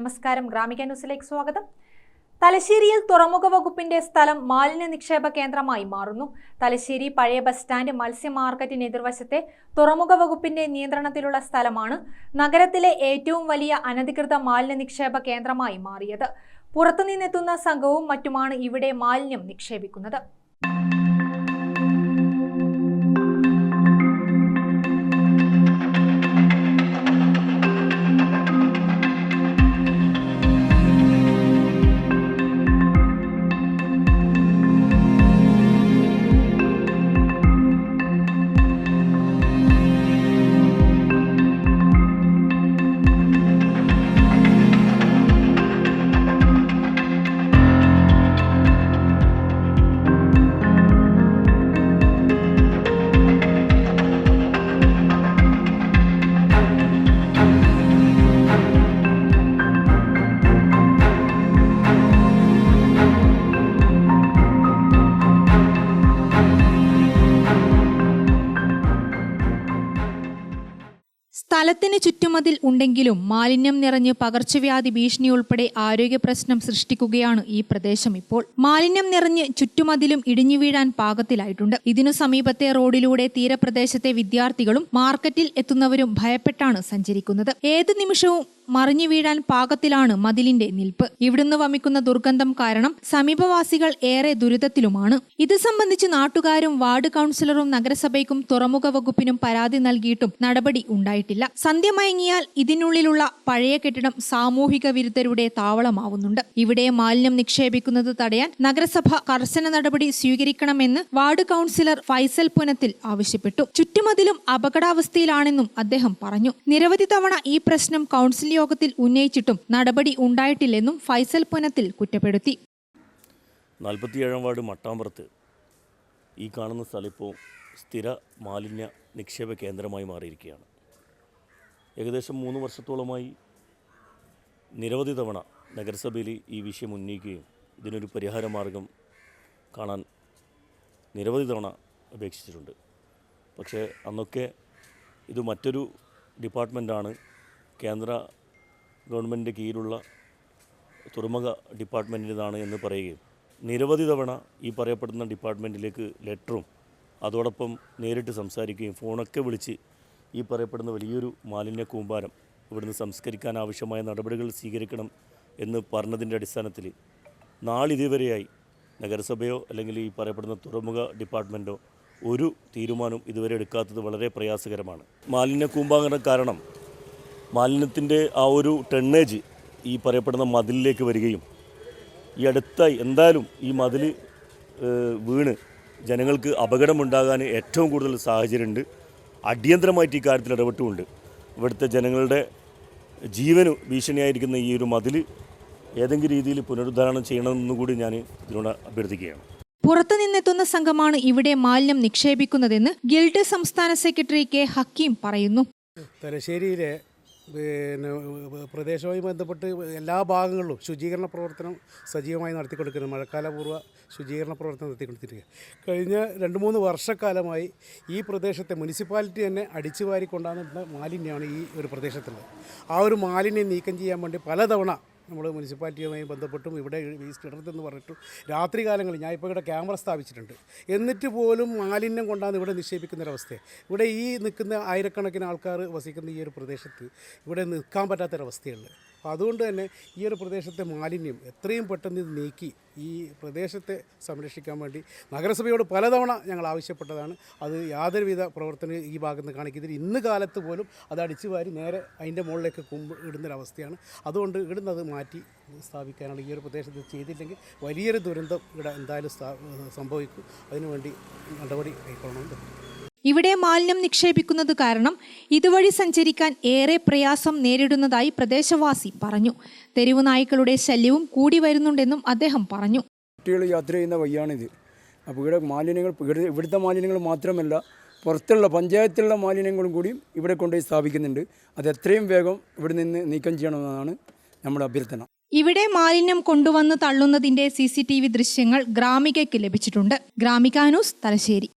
നമസ്കാരം. ഗ്രാമിക ന്യൂസിലേക്ക് സ്വാഗതം. തലശ്ശേരിയിൽ തുറമുഖ വകുപ്പിന്റെ സ്ഥലം മാലിന്യ നിക്ഷേപ കേന്ദ്രമായി മാറുന്നു. തലശ്ശേരി പഴയ ബസ് സ്റ്റാൻഡ് മത്സ്യ മാർക്കറ്റിന് എതിർവശത്തെ തുറമുഖ വകുപ്പിന്റെ നിയന്ത്രണത്തിലുള്ള സ്ഥലമാണ് നഗരത്തിലെ ഏറ്റവും വലിയ അനധികൃത മാലിന്യ നിക്ഷേപ കേന്ദ്രമായി മാറിയത്. പുറത്തുനിന്നെത്തുന്ന സംഘവും മറ്റുമാണ് ഇവിടെ മാലിന്യം നിക്ഷേപിക്കുന്നത്. സ്ഥലത്തിന് ചുറ്റുമതിൽ ഉണ്ടെങ്കിലും മാലിന്യം നിറഞ്ഞ് പകർച്ചവ്യാധി ഭീഷണി ഉൾപ്പെടെ ആരോഗ്യ പ്രശ്നം സൃഷ്ടിക്കുകയാണ് ഈ പ്രദേശം ഇപ്പോൾ. മാലിന്യം നിറഞ്ഞ് ചുറ്റുമതിലും ഇടിഞ്ഞു വീഴാൻ പാകത്തിലായിട്ടുണ്ട്. ഇതിനു സമീപത്തെ റോഡിലൂടെ തീരപ്രദേശത്തെ വിദ്യാർത്ഥികളും മാർക്കറ്റിൽ എത്തുന്നവരും ഭയപ്പെട്ടാണ് സഞ്ചരിക്കുന്നത്. ഏത് നിമിഷവും മറിഞ്ഞു വീഴാൻ പാകത്തിലാണ് മതിലിന്റെ നിൽപ്പ്. ഇവിടുന്ന് വമിക്കുന്ന ദുർഗന്ധം കാരണം സമീപവാസികൾ ഏറെ ദുരിതത്തിലുമാണ്. ഇത് സംബന്ധിച്ച് നാട്ടുകാരും വാർഡ് കൗൺസിലറും നഗരസഭയ്ക്കും തുറമുഖ വകുപ്പിനും പരാതി നൽകിയിട്ടും നടപടി ഉണ്ടായിട്ടില്ല. സന്ധ്യ മയങ്ങിയാൽ ഇതിനുള്ളിലുള്ള പഴയ കെട്ടിടം സാമൂഹിക വിരുദ്ധരുടെ താവളമാവുന്നുണ്ട്. ഇവിടെ മാലിന്യം നിക്ഷേപിക്കുന്നത് തടയാൻ നഗരസഭ കർശന നടപടി സ്വീകരിക്കണമെന്ന് വാർഡ് കൗൺസിലർ ഫൈസൽ പുനത്തിൽ ആവശ്യപ്പെട്ടു. ചുറ്റുമതിലും അപകടാവസ്ഥയിലാണെന്നും അദ്ദേഹം പറഞ്ഞു. നിരവധി തവണ ഈ പ്രശ്നം കൗൺസിൽ യോഗത്തിൽ ഉന്നയിച്ചിട്ടും നടപടി ഉണ്ടായിട്ടില്ലെന്നും ഫൈസൽ പുനത്തിൽ കുറ്റപ്പെടുത്തി. നാൽപ്പത്തിയേഴാം വാർഡ് മട്ടാമ്പുറത്ത് ഈ കാണുന്ന സ്ഥലം ഇപ്പോൾ സ്ഥിര മാലിന്യ നിക്ഷേപ കേന്ദ്രമായി മാറിയിരിക്കുകയാണ്. ഏകദേശം മൂന്ന് വർഷത്തോളമായി നിരവധി തവണ നഗരസഭയിൽ ഈ വിഷയം ഉന്നയിക്കുകയും ഇതിനൊരു പരിഹാര മാർഗം കാണാൻ നിരവധി തവണ അപേക്ഷിച്ചിട്ടുണ്ട്. പക്ഷേ അന്നൊക്കെ ഇത് മറ്റൊരു ഡിപ്പാർട്ട്മെന്റാണ് കേന്ദ്ര ഗവൺമെന്റിന്റെ കീഴിലുള്ള തുറമുഖ ഡിപ്പാർട്ട്മെന്റിന്റെതാണ് എന്ന് പറയുകയും നിരവധി തവണ ഈ പറയപ്പെടുന്ന ഡിപ്പാർട്ട്മെന്റിലേക്ക് ലെറ്ററും അതോടൊപ്പം നേരിട്ട് സംസാരിക്കുകയും ഫോണൊക്കെ വിളിച്ച് ഈ പറയപ്പെടുന്ന വലിയൊരു മാലിന്യ കൂമ്പാരം ഇവിടുന്ന് സംസ്കരിക്കാൻ ആവശ്യമായ നടപടികൾ സ്വീകരിക്കണം എന്ന് പറഞ്ഞതിന്റെ അടിസ്ഥാനത്തിൽ നാളിതുവരെയായി നഗരസഭയോ അല്ലെങ്കിൽ ഈ പറയപ്പെടുന്ന തുറമുഖ ഡിപ്പാർട്ട്മെന്റോ ഒരു തീരുമാനവും ഇതുവരെ എടുക്കാത്തത് വളരെ പ്രയാസകരമാണ്. മാലിന്യ കൂമ്പാകരണം കാരണം മാലിന്യത്തിന്റെ ആ ഒരു ടണ്ണേജ് ഈ പറയപ്പെടുന്ന മതിലിലേക്ക് വരികയും ഈ അടുത്തായി എന്തായാലും ഈ മതിൽ വീണ് ജനങ്ങൾക്ക് അപകടമുണ്ടാകാൻ ഏറ്റവും കൂടുതൽ സാഹചര്യമുണ്ട്. അടിയന്തരമായിട്ട് ഈ കാര്യത്തിൽ ഇടപെട്ടുകൊണ്ട് ഇവിടുത്തെ ജനങ്ങളുടെ ജീവന് ഭീഷണിയായിരിക്കുന്ന ഈ ഒരു മതിൽ ഏതെങ്കിലും രീതിയിൽ പുനരുദ്ധാരണം ചെയ്യണമെന്നും കൂടി ഞാൻ ഇതിനോട് അഭ്യർത്ഥിക്കുകയാണ്. പുറത്തുനിന്നെത്തുന്ന സംഘമാണ് ഇവിടെ മാലിന്യം നിക്ഷേപിക്കുന്നതെന്ന് ഗിൽഡ് സംസ്ഥാന സെക്രട്ടറി കെ ഹക്കീം പറയുന്നു. തലശ്ശേരിയിലെ പിന്നെ പ്രദേശവുമായി ബന്ധപ്പെട്ട് എല്ലാ ഭാഗങ്ങളിലും ശുചീകരണ പ്രവർത്തനം സജീവമായി നടത്തിക്കൊടുക്കുന്നു മഴക്കാലപൂർവ ശുചീകരണ പ്രവർത്തനം നടത്തിക്കൊടുത്തിരിക്കുക കഴിഞ്ഞ രണ്ട് മൂന്ന് വർഷക്കാലമായി ഈ പ്രദേശത്തെ മുനിസിപ്പാലിറ്റി തന്നെ അടിച്ചു വാരിക്കൊണ്ടാകുന്ന മാലിന്യമാണ് ഈ ഒരു പ്രദേശത്തുള്ളത്. ആ ഒരു മാലിന്യം നീക്കം ചെയ്യാൻ വേണ്ടി പലതവണ നമ്മൾ മുനിസിപ്പാലിറ്റിയുമായി ബന്ധപ്പെട്ടും ഇവിടെ വേസ്റ്റ് ഇടരുതെന്ന് പറഞ്ഞിട്ടും രാത്രി കാലങ്ങളിൽ ഞാൻ ഇപ്പോൾ ഇവിടെ ക്യാമറ സ്ഥാപിച്ചിട്ടുണ്ട്. എന്നിട്ട് പോലും മാലിന്യം കൊണ്ടാണ് ഇവിടെ നിക്ഷേപിക്കുന്ന ഒരവസ്ഥ ഇവിടെ ഈ നിൽക്കുന്ന ആയിരക്കണക്കിന് ആൾക്കാർ വസിക്കുന്ന ഈ ഒരു പ്രദേശത്ത് ഇവിടെ നിൽക്കാൻ പറ്റാത്തൊരവസ്ഥയുണ്ട് അപ്പോൾ അതുകൊണ്ട് തന്നെ ഈ ഒരു പ്രദേശത്തെ മാലിന്യം എത്രയും പെട്ടെന്ന് ഇത് നീക്കി ഈ പ്രദേശത്തെ സംരക്ഷിക്കാൻ വേണ്ടി നഗരസഭയോട് പലതവണ ഞങ്ങൾ ആവശ്യപ്പെട്ടതാണ്. അത് യാതൊരുവിധ പ്രവർത്തനം ഈ ഭാഗത്ത് നിന്ന് കാണിക്കുന്നതിൽ ഇന്ന് കാലത്ത് പോലും അത് അടിച്ചു വാരി നേരെ അതിന്റെ മുകളിലേക്ക് കുമ്പ് ഇടുന്നൊരവസ്ഥയാണ്. അതുകൊണ്ട് ഇടുന്നത് മാറ്റി സ്ഥാപിക്കാനാണ് ഈ ഒരു പ്രദേശത്ത് ചെയ്തില്ലെങ്കിൽ വലിയൊരു ദുരന്തം ഇവിടെ എന്തായാലും സംഭവിക്കും. അതിനുവേണ്ടി നടപടി കൈക്കൊള്ളണമെന്ന് ഇവിടെ മാലിന്യം നിക്ഷേപിക്കുന്നത് കാരണം ഇതുവഴി സഞ്ചരിക്കാൻ ഏറെ പ്രയാസം നേരിടുന്നതായി പ്രദേശവാസി പറഞ്ഞു. തെരുവു നായ്ക്കളുടെ ശല്യവും കൂടി വരുന്നുണ്ടെന്നും അദ്ദേഹം പറഞ്ഞു. കുട്ടികൾ യാത്ര ചെയ്യുന്ന വഴിയാണിത്. അപ്പോൾ ഇവിടെ മാലിന്യങ്ങൾ ഇവിടെ ഇവിടുത്തെ മാലിന്യങ്ങൾ മാത്രമല്ല പുറത്തുള്ള പഞ്ചായത്തിലുള്ള മാലിന്യങ്ങളും കൂടി ഇവിടെ കൊണ്ടുപോയി സ്ഥാപിക്കുന്നുണ്ട്. അത് എത്രയും വേഗം ഇവിടെ നിന്ന് നീക്കം ചെയ്യണമെന്നാണ് നമ്മുടെ അഭ്യർത്ഥന. ഇവിടെ മാലിന്യം കൊണ്ടുവന്ന് തള്ളുന്നതിന്റെ സി ദൃശ്യങ്ങൾ ഗ്രാമികയ്ക്ക് ലഭിച്ചിട്ടുണ്ട്. ഗ്രാമികാനൂസ് ന്യൂസ് തലശ്ശേരി.